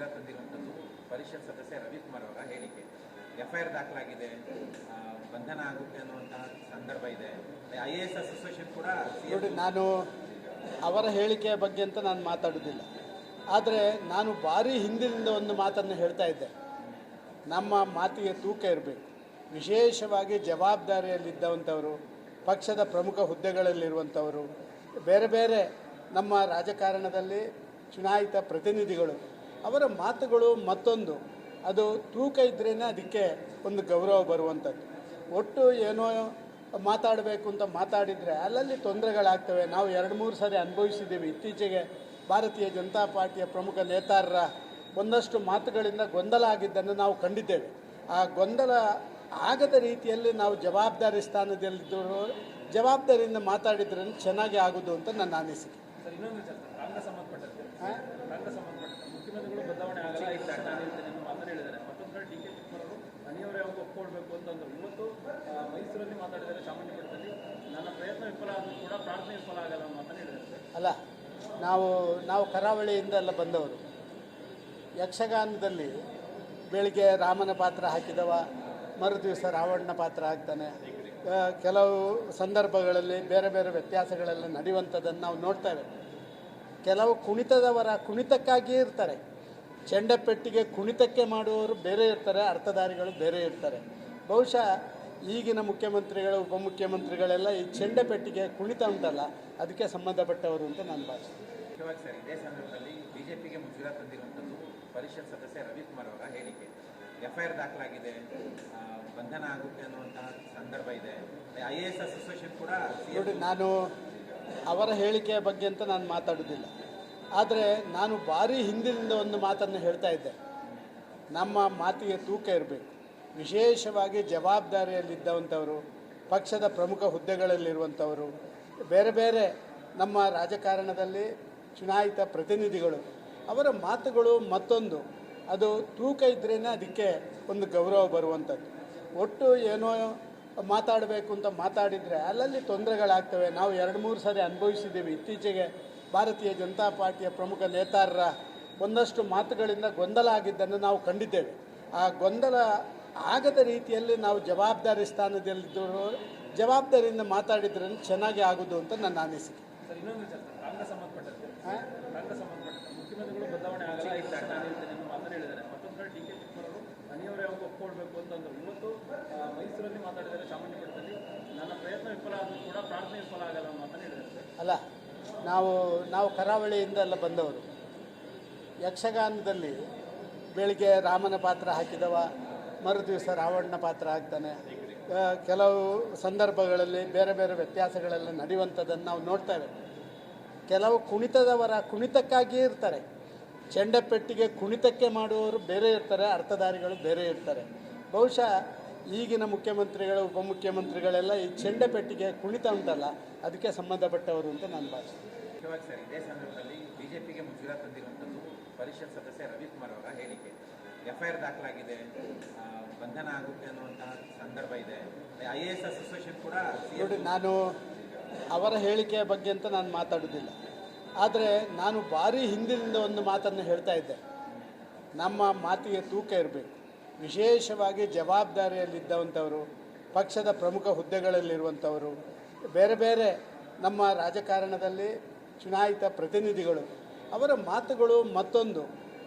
ಮುಜುಗರ ತಂದಿರುವಂಥದ್ದು ಪರಿಷತ್ ಸದಸ್ಯ ರವಿಕುಮಾರ್ ಅವರ ಹೇಳಿಕೆ. ಎಫ್ಐಆರ್ ದಾಖಲಾಗಿದೆ. ಬಂಧನ ಆಗುತ್ತೆ ಅನ್ನುವಂತಹ ಸಂದರ್ಭ ಇದೆ. ಐ ಎ ಎಸ್ ಅಸೋಸಿಯೇಷನ್ ಕೂಡ ನೋಡಿ, ನಾನು ಅವರ ಹೇಳಿಕೆಯ ಬಗ್ಗೆ ಅಂತ ನಾನು ಮಾತಾಡೋದಿಲ್ಲ ಆದರೆ ನಾನು ಭಾರಿ ಹಿಂದಿನಿಂದ ಒಂದು ಮಾತನ್ನು ಹೇಳ್ತಾ ಇದ್ದೆ. ನಮ್ಮ ಮಾತಿಗೆ ತೂಕ ಇರಬೇಕು. ವಿಶೇಷವಾಗಿ ಜವಾಬ್ದಾರಿಯಲ್ಲಿದ್ದವಂಥವರು, ಪಕ್ಷದ ಪ್ರಮುಖ ಹುದ್ದೆಗಳಲ್ಲಿರುವಂಥವರು, ಬೇರೆ ಬೇರೆ ನಮ್ಮ ರಾಜಕಾರಣದಲ್ಲಿ ಚುನಾಯಿತ ಪ್ರತಿನಿಧಿಗಳು ಅವರ ಮಾತುಗಳು ಮತ್ತೊಂದು. ಅದು ತೂಕ ಇದ್ರೇ ಅದಕ್ಕೆ ಒಂದು ಗೌರವ ಬರುವಂಥದ್ದು. ಒಟ್ಟು ಏನೋ ಮಾತಾಡಬೇಕು ಅಂತ ಮಾತಾಡಿದರೆ ಅಲ್ಲಲ್ಲಿ ತೊಂದರೆಗಳಾಗ್ತವೆ. ನಾವು ಎರಡು ಮೂರು ಸಾರಿ ಅನುಭವಿಸಿದ್ದೀವಿ. ಇತ್ತೀಚೆಗೆ ಭಾರತೀಯ ಜನತಾ ಪಾರ್ಟಿಯ ಪ್ರಮುಖ ನೇತಾರರ ಒಂದಷ್ಟು ಮಾತುಗಳಿಂದ ಗೊಂದಲ ಆಗಿದ್ದನ್ನು ನಾವು ಕಂಡಿದ್ದೇವೆ. ಆ ಗೊಂದಲ ಆಗದ ರೀತಿಯಲ್ಲಿ ನಾವು ಜವಾಬ್ದಾರಿ ಸ್ಥಾನದಲ್ಲಿದ್ದು ಜವಾಬ್ದಾರಿಯಿಂದ ಮಾತಾಡಿದ್ರೆ ಚೆನ್ನಾಗಿ ಆಗೋದು ಅಂತ ನನ್ನ ಅನಿಸಿಕೆ ಸರ್ ಇನ್ನೊಂದು ವಿಚಾರ ಸರ್ ಕಾಂಗ್ರೆಸ್ ಸಂಬಂಧಪಟ್ಟಂತೆ ಆ? ಕಾಂಗ್ರೆಸ್ ಸಂಬಂಧಪಟ್ಟಂತೆ ಮುಖ್ಯಮಂತ್ರಿಗಳು ಬದಲಾವಣೆ ಆಗಲ್ಲ ಈ ತಕ್ಷಣ ನಿಲ್ತೇನೆ ಅನ್ನೋ ಮಾತನ್ನು ಹೇಳಿದ್ದಾರೆ ಮತ್ತೊಂದು ಕಡೆ ಡಿ ಕೆ ಶಿವಕುಮಾರ್ ಅವರು ಅನಿವಾರ್ಯ ಅಂತ ಅಂತಂದ್ರು ಇವತ್ತು ಮೈಸೂರಲ್ಲಿ ಮಾತಾಡಿದರೆ ನನ್ನ ಪ್ರಯತ್ನ ವಿಫಲ ಆದರೂ ಕೂಡ ಪ್ರಾರ್ಥನೆ ವಿಫಲ ಆಗಲ್ಲ ಅನ್ನೋ ಮಾತನ್ನು ಹೇಳಿದ್ದಾರೆ. ಅಲ್ಲ, ನಾವು ನಾವು ಕರಾವಳಿಯಿಂದ ಎಲ್ಲ ಬಂದವರು. ಯಕ್ಷಗಾನದಲ್ಲಿ ಬೆಳಿಗ್ಗೆ ರಾಮನ ಪಾತ್ರ ಹಾಕಿದವ ಮರು ದಿವಸ ರಾವಣನ ಪಾತ್ರ ಆಗ್ತಾನೆ ಕೆಲವು ಸಂದರ್ಭಗಳಲ್ಲಿ ಬೇರೆ ಬೇರೆ ವ್ಯತ್ಯಾಸಗಳೆಲ್ಲ ನಡೆಯುವಂಥದ್ದನ್ನು ನಾವು ನೋಡ್ತೇವೆ ಕೆಲವು ಕುಣಿತದವರ, ಕುಣಿತಕ್ಕಾಗಿಯೇ ಇರ್ತಾರೆ. ಚೆಂಡಪೆಟ್ಟಿಗೆ ಕುಣಿತಕ್ಕೆ ಮಾಡುವವರು ಬೇರೆ ಇರ್ತಾರೆ, ಅರ್ಥಧಾರಿಗಳು ಬೇರೆ ಇರ್ತಾರೆ. ಬಹುಶಃ ಈಗಿನ ಮುಖ್ಯಮಂತ್ರಿಗಳು ಉಪಮುಖ್ಯಮಂತ್ರಿಗಳೆಲ್ಲ ಈ ಚೆಂಡಪೆಟ್ಟಿಗೆ ಕುಣಿತ ಉಂಟಲ್ಲ ಅದಕ್ಕೆ ಸಂಬಂಧಪಟ್ಟವರು ಅಂತ ನಾನು ಭಾವಿಸ್ತೀನಿ. ಮುಖ್ಯವಾಗಿ ಸರ್ ಇದೇ ಸಂದರ್ಭದಲ್ಲಿ ಬಿಜೆಪಿಗೆ ಮುಜುಗರ ತಂದಿರುವಂಥದ್ದು ಪರಿಷತ್ ಸದಸ್ಯ ರವಿಕುಮಾರ್ ಅವರ ಹೇಳಿಕೆ. ಎಫ್ಐಆರ್ ದಾಖಲಾಗಿದೆ ಬಂಧನ ಆಗುತ್ತೆ ಅನ್ನುವಂತಹ ಸಂದರ್ಭ ಇದೆ. ಐ ಎ ಎಸ್ ಅಸೋಸಿಯೇಷನ್ ಕೂಡ ನೋಡಿ ನಾನು ಅವರ ಹೇಳಿಕೆಯ ಬಗ್ಗೆ ಅಂತ ನಾನು ಮಾತಾಡೋದಿಲ್ಲ ಆದರೆ ನಾನು ಭಾರಿ ಹಿಂದಿನಿಂದ ಒಂದು ಮಾತನ್ನು ಹೇಳ್ತಾ ಇದ್ದೆ. ನಮ್ಮ ಮಾತಿಗೆ ತೂಕ ಇರಬೇಕು. ವಿಶೇಷವಾಗಿ ಜವಾಬ್ದಾರಿಯಲ್ಲಿದ್ದವಂಥವರು, ಪಕ್ಷದ ಪ್ರಮುಖ ಹುದ್ದೆಗಳಲ್ಲಿರುವಂಥವರು, ಬೇರೆ ಬೇರೆ ನಮ್ಮ ರಾಜಕಾರಣದಲ್ಲಿ ಚುನಾಯಿತ ಪ್ರತಿನಿಧಿಗಳು, ಅವರ ಮಾತುಗಳು ಮತ್ತೊಂದು. ಅದು ತೂಕ ಇದ್ರೇ ಅದಕ್ಕೆ ಒಂದು ಗೌರವ ಬರುವಂಥದ್ದು. ಒಟ್ಟು ಏನೋ ಮಾತಾಡಬೇಕು ಅಂತ ಮಾತಾಡಿದರೆ ಅಲ್ಲಲ್ಲಿ ತೊಂದರೆಗಳಾಗ್ತವೆ. ನಾವು ಎರಡು ಮೂರು ಸಾರಿ ಅನುಭವಿಸಿದ್ದೀವಿ. ಇತ್ತೀಚೆಗೆ ಭಾರತೀಯ ಜನತಾ ಪಾರ್ಟಿಯ ಪ್ರಮುಖ ನೇತಾರರ ಒಂದಷ್ಟು ಮಾತುಗಳಿಂದ ಗೊಂದಲ ಆಗಿದ್ದನ್ನು ನಾವು ಕಂಡಿದ್ದೇವೆ. ಆ ಗೊಂದಲ ಆಗದ ರೀತಿಯಲ್ಲಿ ನಾವು ಜವಾಬ್ದಾರಿ ಸ್ಥಾನದಲ್ಲಿದ್ದವರು ಜವಾಬ್ದಾರಿಯಿಂದ ಮಾತಾಡಿದ್ರೆ ಚೆನ್ನಾಗಿ ಆಗೋದು ಅಂತ ನನ್ನ ಅನಿಸಿಕೆ. ಅಲ್ಲ ನಾವು ನಾವು ಕರಾವಳಿಯಿಂದ ಎಲ್ಲ ಬಂದವರು. ಯಕ್ಷಗಾನದಲ್ಲಿ ಬೆಳಿಗ್ಗೆ ರಾಮನ ಪಾತ್ರ ಹಾಕಿದವ ಮರು ದಿವಸ ರಾವಣನ ಪಾತ್ರ ಆಗ್ತಾನೆ. ಕೆಲವು ಸಂದರ್ಭಗಳಲ್ಲಿ ಬೇರೆ ಬೇರೆ ವ್ಯತ್ಯಾಸಗಳೆಲ್ಲ ನಡೆಯುವಂಥದ್ದನ್ನು ನಾವು ನೋಡ್ತೇವೆ ಕೆಲವು ಕುಣಿತದವರ ಕುಣಿತಕ್ಕಾಗಿಯೇ ಇರ್ತಾರೆ. ಚೆಂಡಪೆಟ್ಟಿಗೆ ಕುಣಿತಕ್ಕೆ ಮಾಡುವವರು ಬೇರೆ ಇರ್ತಾರೆ, ಅರ್ಥಧಾರಿಗಳು ಬೇರೆ ಇರ್ತಾರೆ. ಬಹುಶಃ ಈಗಿನ ಮುಖ್ಯಮಂತ್ರಿಗಳು, ಉಪಮುಖ್ಯಮಂತ್ರಿಗಳೆಲ್ಲ ಈ ಚೆಂಡಪೆಟ್ಟಿಗೆ ಕುಣಿತ ಉಂಟಲ್ಲ, ಅದಕ್ಕೆ ಸಂಬಂಧಪಟ್ಟವರು ಅಂತ ನಾನು ಭಾವಿಸ್ತೀನಿ. ಮುಖ್ಯವಾಗಿ ಸರ್, ಇದೇ ಸಂದರ್ಭದಲ್ಲಿ ಬಿಜೆಪಿಗೆ ಮುಜುಗರ ತಂದಿರುವಂಥದ್ದು ಪರಿಷತ್ ಸದಸ್ಯ ರವಿಕುಮಾರ್ ಅವರ ಹೇಳಿಕೆ. ಎಫ್ಐಆರ್ ದಾಖಲಾಗಿದೆ. ಬಂಧನ ಆಗುತ್ತೆ ಅನ್ನುವಂತಹ ಸಂದರ್ಭ ಇದೆ. ಐ ಎ ಎಸ್ ಅಸೋಸಿಯೇಷನ್ ಕೂಡ ನೋಡಿ ನಾನು ಅವರ ಹೇಳಿಕೆಯ ಬಗ್ಗೆ ಅಂತ ನಾನು ಮಾತಾಡೋದಿಲ್ಲ. ಆದರೆ ನಾನು ಭಾರಿ ಹಿಂದಿನಿಂದ ಒಂದು ಮಾತನ್ನು ಹೇಳ್ತಾ ಇದ್ದೆ. ನಮ್ಮ ಮಾತಿಗೆ ತೂಕ ಇರಬೇಕು. ವಿಶೇಷವಾಗಿ ಜವಾಬ್ದಾರಿಯಲ್ಲಿದ್ದವಂಥವರು ಪಕ್ಷದ ಪ್ರಮುಖ ಹುದ್ದೆಗಳಲ್ಲಿರುವಂಥವರು ಬೇರೆ ಬೇರೆ ನಮ್ಮ ರಾಜಕಾರಣದಲ್ಲಿ ಚುನಾಯಿತ ಪ್ರತಿನಿಧಿಗಳು ಅವರ ಮಾತುಗಳು ಮತ್ತೊಂದು.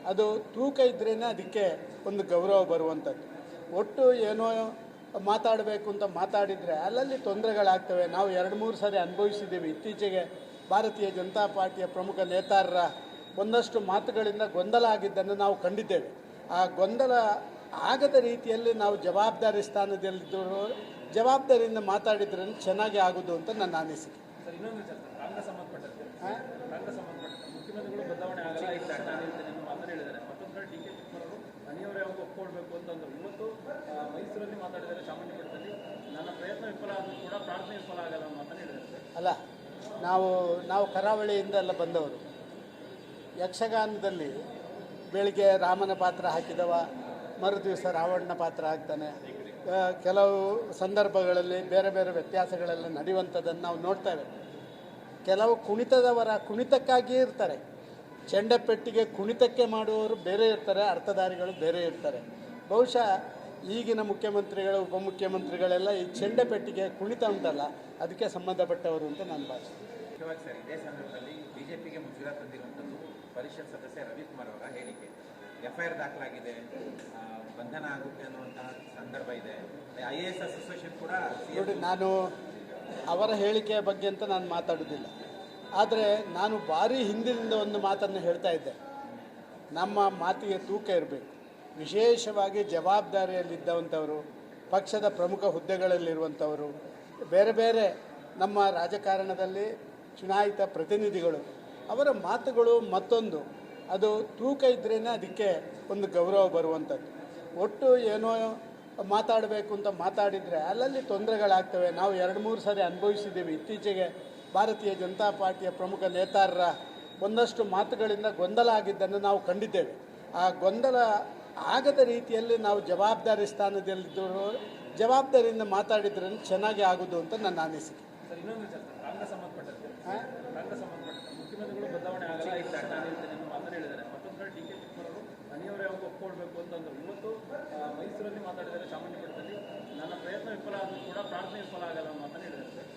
ಅದು ತೂಕ ಇದ್ರೇ ಅದಕ್ಕೆ ಒಂದು ಗೌರವ ಬರುವಂಥದ್ದು. ಒಟ್ಟು ಏನೋ ಮಾತಾಡಬೇಕು ಅಂತ ಮಾತಾಡಿದರೆ ಅಲ್ಲಲ್ಲಿ ತೊಂದರೆಗಳಾಗ್ತವೆ. ನಾವು ಎರಡು ಮೂರು ಸಾರಿ ಅನುಭವಿಸಿದ್ದೀವಿ. ಇತ್ತೀಚೆಗೆ ಭಾರತೀಯ ಜನತಾ ಪಾರ್ಟಿಯ ಪ್ರಮುಖ ನೇತಾರರ ಒಂದಷ್ಟು ಮಾತುಗಳಿಂದ ಗೊಂದಲ ಆಗಿದ್ದನ್ನು ನಾವು ಕಂಡಿದ್ದೇವೆ. ಆ ಗೊಂದಲ ಆಗದ ರೀತಿಯಲ್ಲಿ ನಾವು ಜವಾಬ್ದಾರಿ ಸ್ಥಾನದಲ್ಲಿದ್ದರೂ ಜವಾಬ್ದಾರಿಯಿಂದ ಮಾತಾಡಿದ್ರೆ ಚೆನ್ನಾಗಿ ಆಗೋದು ಅಂತ ನನ್ನ ಅನಿಸಿಕೆ. ಸರ್ ಇನ್ನೊಂದು ವಿಚಾರ ಸರ್ ಕಾಂಗ್ರೆಸ್ ಸಂಬಂಧಪಟ್ಟಂತೆ ಆ? ಕಾಂಗ್ರೆಸ್ ಸಂಬಂಧಪಟ್ಟಂತೆ ಮುಖ್ಯಮಂತ್ರಿಗಳು ಬದಲಾವಣೆ ಆಗಲ್ಲ ಈ ತಕ್ಷಣ ನಿಲ್ತೇನೆ ಅನ್ನೋ ಮಾತನ್ನು ಹೇಳಿದ್ದಾರೆ ಮತ್ತೊಂದು ಕಡೆ ಡಿ ಕೆ ಶಿವಕುಮಾರ್ ಅವರು ಅನಿವಾರ್ಯ ಯಾವಾಗ ಅಂತಂದ್ರು ಇವತ್ತು ಮೈಸೂರಲ್ಲಿ ಮಾತಾಡಿದ್ದಾರೆ ಚಾಮುಂಡಿಪುರದಲ್ಲಿ ನನ್ನ ಪ್ರಯತ್ನ ವಿಫಲ ಆದರೂ ಕೂಡ ಪ್ರಾರ್ಥನೆ ವಿಫಲ ಆಗಲ್ಲ ಹೇಳಿದ್ದಾರೆ ಅಲ್ಲ, ನಾವು ನಾವು ಕರಾವಳಿಯಿಂದ ಎಲ್ಲ ಬಂದವರು. ಯಕ್ಷಗಾನದಲ್ಲಿ ಬೆಳಿಗ್ಗೆ ರಾಮನ ಪಾತ್ರ ಹಾಕಿದವ ಮರು ದಿವಸ ರಾವಣನ ಪಾತ್ರ ಹಾಕ್ತಾನೆ. ಕೆಲವು ಸಂದರ್ಭಗಳಲ್ಲಿ ಬೇರೆ ಬೇರೆ ವ್ಯತ್ಯಾಸಗಳೆಲ್ಲ ನಡೆಯುವಂಥದ್ದನ್ನು ನಾವು ನೋಡ್ತೇವೆ ಕೆಲವು ಕುಣಿತದವರ ಕುಣಿತಕ್ಕಾಗಿಯೇ ಇರ್ತಾರೆ. ಚೆಂಡಪೆಟ್ಟಿಗೆ ಕುಣಿತಕ್ಕೆ ಮಾಡುವವರು ಬೇರೆ ಇರ್ತಾರೆ, ಅರ್ಥಧಾರಿಗಳು ಬೇರೆ ಇರ್ತಾರೆ. ಬಹುಶಃ ಈಗಿನ ಮುಖ್ಯಮಂತ್ರಿಗಳು ಉಪಮುಖ್ಯಮಂತ್ರಿಗಳೆಲ್ಲ ಈ ಚೆಂಡಪೆಟ್ಟಿಗೆ ಕುಣಿತ ಉಂಟಲ್ಲ ಅದಕ್ಕೆ ಸಂಬಂಧಪಟ್ಟವರು ಅಂತ ನಾನು ಭಾವಿಸ್ತೀನಿ. ಮುಖ್ಯವಾಗಿ ಸರ್ ಇದೇ ಸಂದರ್ಭದಲ್ಲಿ ಬಿಜೆಪಿಗೆ ಮುಜುಗರ ತಂದಿರುವಂಥದ್ದು ಪರಿಷತ್ ಸದಸ್ಯ ರವಿಕುಮಾರ್ ಅವರ ಹೇಳಿಕೆ. ಎಫ್ಐಆರ್ ದಾಖಲಾಗಿದೆ ಬಂಧನ ಆಗುತ್ತೆ ಅನ್ನುವಂತಹ ಸಂದರ್ಭ ಇದೆ. ಐ ಎ ಎಸ್ ಅಸೋಸಿಯೇಷನ್ ಕೂಡ ನೋಡಿ ನಾನು ಅವರ ಹೇಳಿಕೆಯ ಬಗ್ಗೆ ಅಂತ ನಾನು ಮಾತಾಡೋದಿಲ್ಲ. ಆದರೆ ನಾನು ಭಾರಿ ಹಿಂದಿನಿಂದ ಒಂದು ಮಾತನ್ನು ಹೇಳ್ತಾ ಇದ್ದೆ. ನಮ್ಮ ಮಾತಿಗೆ ತೂಕ ಇರಬೇಕು. ವಿಶೇಷವಾಗಿ ಜವಾಬ್ದಾರಿಯಲ್ಲಿದ್ದವಂಥವರು, ಪಕ್ಷದ ಪ್ರಮುಖ ಹುದ್ದೆಗಳಲ್ಲಿರುವಂಥವರು, ಬೇರೆ ಬೇರೆ ನಮ್ಮ ರಾಜಕಾರಣದಲ್ಲಿ ಚುನಾಯಿತ ಪ್ರತಿನಿಧಿಗಳು, ಅವರ ಮಾತುಗಳು ಮತ್ತೊಂದು. ಅದು ತೂಕ ಇದ್ರೇ ಅದಕ್ಕೆ ಒಂದು ಗೌರವ ಬರುವಂಥದ್ದು. ಒಟ್ಟು ಏನೋ ಮಾತಾಡಬೇಕು ಅಂತ ಮಾತಾಡಿದರೆ ಅಲ್ಲಲ್ಲಿ ತೊಂದರೆಗಳಾಗ್ತವೆ. ನಾವು ಎರಡು ಮೂರು ಸಾರಿ ಅನುಭವಿಸಿದ್ದೀವಿ. ಇತ್ತೀಚೆಗೆ ಭಾರತೀಯ ಜನತಾ ಪಾರ್ಟಿಯ ಪ್ರಮುಖ ನೇತಾರರ ಒಂದಷ್ಟು ಮಾತುಗಳಿಂದ ಗೊಂದಲ ಆಗಿದ್ದನ್ನು ನಾವು ಕಂಡಿದ್ದೇವೆ. ಆ ಗೊಂದಲ ಆಗದ ರೀತಿಯಲ್ಲಿ ನಾವು ಜವಾಬ್ದಾರಿ ಸ್ಥಾನದಲ್ಲಿದ್ದರು ಜವಾಬ್ದಾರಿಯಿಂದ ಮಾತಾಡಿದ್ರೆ ಚೆನ್ನಾಗಿ ಆಗೋದು ಅಂತ ನನ್ನ ಅನಿಸಿಕೆ.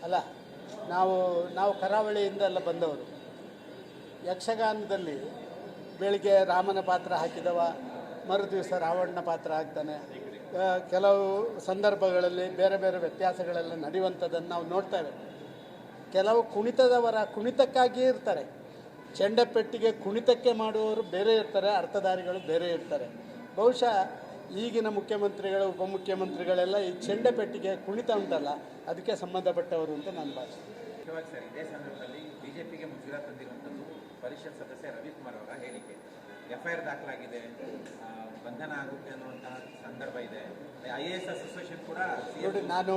ಅಲ್ಲ ನಾವು ನಾವು ಕರಾವಳಿಯಿಂದ ಎಲ್ಲ ಬಂದವರು. ಯಕ್ಷಗಾನದಲ್ಲಿ ಬೆಳಿಗ್ಗೆ ರಾಮನ ಪಾತ್ರ ಹಾಕಿದವ ಮರು ದಿವಸ ರಾವಣನ ಪಾತ್ರ ಆಗ್ತಾನೆ. ಕೆಲವು ಸಂದರ್ಭಗಳಲ್ಲಿ ಬೇರೆ ಬೇರೆ ವ್ಯತ್ಯಾಸಗಳೆಲ್ಲ ನಡೆಯುವಂಥದ್ದನ್ನು ನಾವು ನೋಡ್ತೇವೆ ಕೆಲವು ಕುಣಿತದವರ ಕುಣಿತಕ್ಕಾಗಿಯೇ ಇರ್ತಾರೆ. ಚೆಂಡಪೆಟ್ಟಿಗೆ ಕುಣಿತಕ್ಕೆ ಮಾಡುವವರು ಬೇರೆ ಇರ್ತಾರೆ, ಅರ್ಥಧಾರಿಗಳು ಬೇರೆ ಇರ್ತಾರೆ. ಬಹುಶಃ ಈಗಿನ ಮುಖ್ಯಮಂತ್ರಿಗಳು, ಉಪಮುಖ್ಯಮಂತ್ರಿಗಳೆಲ್ಲ ಈ ಚೆಂಡಪೆಟ್ಟಿಗೆ ಕುಣಿತ ಉಂಟಲ್ಲ, ಅದಕ್ಕೆ ಸಂಬಂಧಪಟ್ಟವರು ಅಂತ ನಾನು ಭಾವಿಸ್ತೀನಿ. ಮುಖ್ಯವಾಗಿ ಸರ್, ಇದೇ ಸಂದರ್ಭದಲ್ಲಿ ಬಿಜೆಪಿಗೆ ಮುಜುಗರ ತಂದಿರುವಂಥದ್ದು ಪರಿಷತ್ ಸದಸ್ಯ ರವಿಕುಮಾರ್ ಅವರ ಹೇಳಿಕೆ. ಎಫ್ಐಆರ್ ದಾಖಲಾಗಿದೆ ಬಂಧನ ಆಗುತ್ತೆ ಅನ್ನುವಂತಹ ಸಂದರ್ಭ ಇದೆ. ಐ ಎ ಎಸ್ ಅಸೋಸಿಯೇಷನ್ ಕೂಡ ನೋಡಿ ನಾನು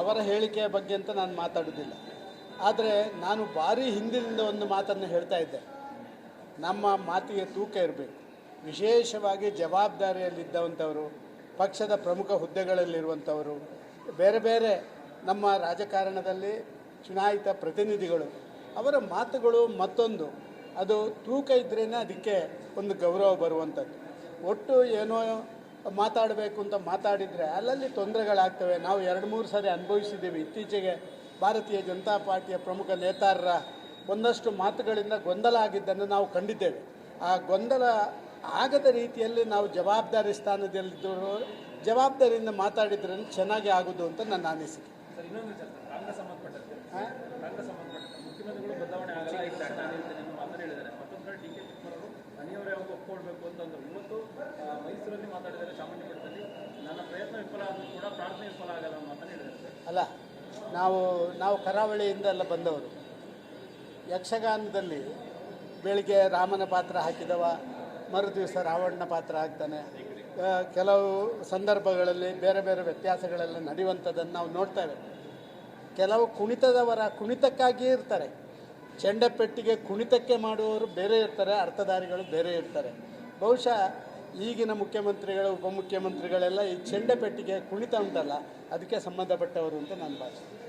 ಅವರ ಹೇಳಿಕೆಯ ಬಗ್ಗೆ ಅಂತ ನಾನು ಮಾತಾಡೋದಿಲ್ಲ ಆದರೆ ನಾನು ಭಾರಿ ಹಿಂದಿನಿಂದ ಒಂದು ಮಾತನ್ನು ಹೇಳ್ತಾ ಇದ್ದೆ. ನಮ್ಮ ಮಾತಿಗೆ ತೂಕ ಇರಬೇಕು. ವಿಶೇಷವಾಗಿ ಜವಾಬ್ದಾರಿಯಲ್ಲಿದ್ದವಂಥವರು ಪಕ್ಷದ ಪ್ರಮುಖ ಹುದ್ದೆಗಳಲ್ಲಿರುವಂಥವರು ಬೇರೆ ಬೇರೆ ನಮ್ಮ ರಾಜಕಾರಣದಲ್ಲಿ ಚುನಾಯಿತ ಪ್ರತಿನಿಧಿಗಳು ಅವರ ಮಾತುಗಳು ಮತ್ತೊಂದು. ಅದು ತೂಕ ಇದ್ರೇ ಅದಕ್ಕೆ ಒಂದು ಗೌರವ ಬರುವಂಥದ್ದು. ಒಟ್ಟು ಏನೋ ಮಾತಾಡಬೇಕು ಅಂತ ಮಾತಾಡಿದರೆ ಅಲ್ಲಲ್ಲಿ ತೊಂದರೆಗಳಾಗ್ತವೆ. ನಾವು ಎರಡು ಮೂರು ಸಾರಿ ಅನುಭವಿಸಿದ್ದೀವಿ. ಇತ್ತೀಚೆಗೆ ಭಾರತೀಯ ಜನತಾ ಪಾರ್ಟಿಯ ಪ್ರಮುಖ ನೇತಾರರ ಒಂದಷ್ಟು ಮಾತುಗಳಿಂದ ಗೊಂದಲ ಆಗಿದ್ದನ್ನು ನಾವು ಕಂಡಿದ್ದೇವೆ. ಆ ಗೊಂದಲ ಆಗದ ರೀತಿಯಲ್ಲಿ ನಾವು ಜವಾಬ್ದಾರಿ ಸ್ಥಾನದಲ್ಲಿದ್ದರು ಜವಾಬ್ದಾರಿಯಿಂದ ಮಾತಾಡಿದ್ರೆ ಚೆನ್ನಾಗಿ ಆಗೋದು ಅಂತ ನನ್ನ ಅನಿಸಿಕೆ ಸರ್ ಇನ್ನೊಂದು ವಿಚಾರ ಸರ್ ಕಾಂಗ್ರೆಸ್ ಸಂಬಂಧಪಟ್ಟಂತೆ ಆ? ಕಾಂಗ್ರೆಸ್ ಸಂಬಂಧಪಟ್ಟಂತೆ ಮುಖ್ಯಮಂತ್ರಿಗಳು ಬದಲಾವಣೆ ಆಗಲ್ಲ ಈ ತಕ್ಷಣ ನಾನು ಹೇಳ್ತೇನೆ ಅನ್ನೋ ಮಾತನ್ನು ಹೇಳಿದ್ದಾರೆ ಮತ್ತೊಂದು ಕಡೆ ಡಿ ಕೆ ಶಿವಕುಮಾರ್ ಅವರು ಅನಿವಾರ್ಯ ಒಪ್ಕೊಳ್ಬೇಕು ಅಂತ ಅಂದರು ಇವತ್ತು ಮೈಸೂರಲ್ಲಿ ಮಾತಾಡಿದ್ದಾರೆ ಚಾಮುಂಡಿ ನನ್ನ ಪ್ರಯತ್ನ ವಿಫಲ ಆದರೂ ಕೂಡ ಪ್ರಾರ್ಥನೆ ವಿಫಲ ಆಗಲ್ಲ ಮಾತನ್ನು ಅಲ್ಲ, ನಾವು ನಾವು ಕರಾವಳಿಯಿಂದ ಎಲ್ಲ ಬಂದವರು. ಯಕ್ಷಗಾನದಲ್ಲಿ ಬೆಳಿಗ್ಗೆ ರಾಮನ ಪಾತ್ರ ಹಾಕಿದವ ಮರು ದಿವಸ ರಾವಣನ ಪಾತ್ರ ಹಾಕ್ತಾನೆ. ಕೆಲವು ಸಂದರ್ಭಗಳಲ್ಲಿ ಬೇರೆ ಬೇರೆ ವ್ಯತ್ಯಾಸಗಳೆಲ್ಲ ನಡೆಯುವಂಥದ್ದನ್ನು ನಾವು ನೋಡ್ತೇವೆ ಕೆಲವು ಕುಣಿತದವರ ಕುಣಿತಕ್ಕಾಗಿಯೇ ಇರ್ತಾರೆ. ಚೆಂಡಪೆಟ್ಟಿಗೆ ಕುಣಿತಕ್ಕೆ ಮಾಡುವವರು ಬೇರೆ ಇರ್ತಾರೆ, ಅರ್ಥಧಾರಿಗಳು ಬೇರೆ ಇರ್ತಾರೆ. ಬಹುಶಃ ಈಗಿನ ಮುಖ್ಯಮಂತ್ರಿಗಳು, ಉಪಮುಖ್ಯಮಂತ್ರಿಗಳೆಲ್ಲ ಈ ಚೆಂಡಪೆಟ್ಟಿಗೆ ಕುಣಿತ ಉಂಟಲ್ಲ, ಅದಕ್ಕೆ ಸಂಬಂಧಪಟ್ಟವರು ಅಂತ ನಾನು ಭಾವಿಸ್ತೀನಿ.